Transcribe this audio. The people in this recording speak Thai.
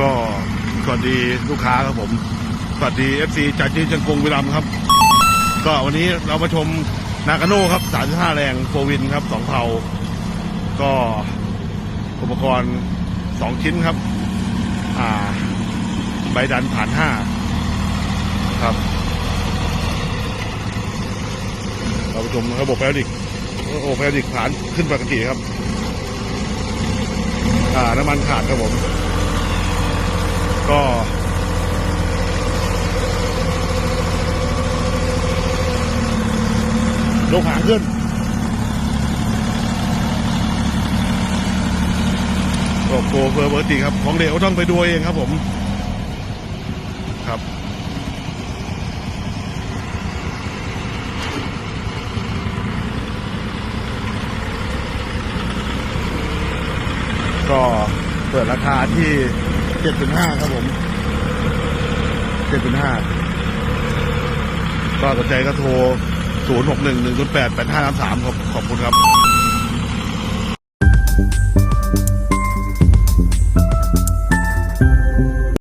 ก็สวัสดีลูกค้าครับผม สวัสดีเอฟซีจากจีจังกงวิรัมครับ ก็วันนี้เรามาชมนากาโน่ครับ 35 แรงโฟวินครับสองเผาก็อุปกรณ์สองชิ้นครับ อ่า ใบดันผ่านห้าครับ เราไปชมระบบแพลดิกระบบแพลดิกผ่านขึ้นปกติครับ อ่า น้ำมันขาดครับผม ก็ ยกหางขึ้นก็โปรเฟอร์เบอร์ติครับ ของเด็กต้องไปดูเองครับผม ครับก็เปิดราคาที่ จ็ดจุดห้าครับผมเจ็ดจุดห้าก็สนใจก็โทรศูนย์หกหนึ่งหนึ่งศูนย์แปดแปดห้าสามสาครับขอบคุณครับ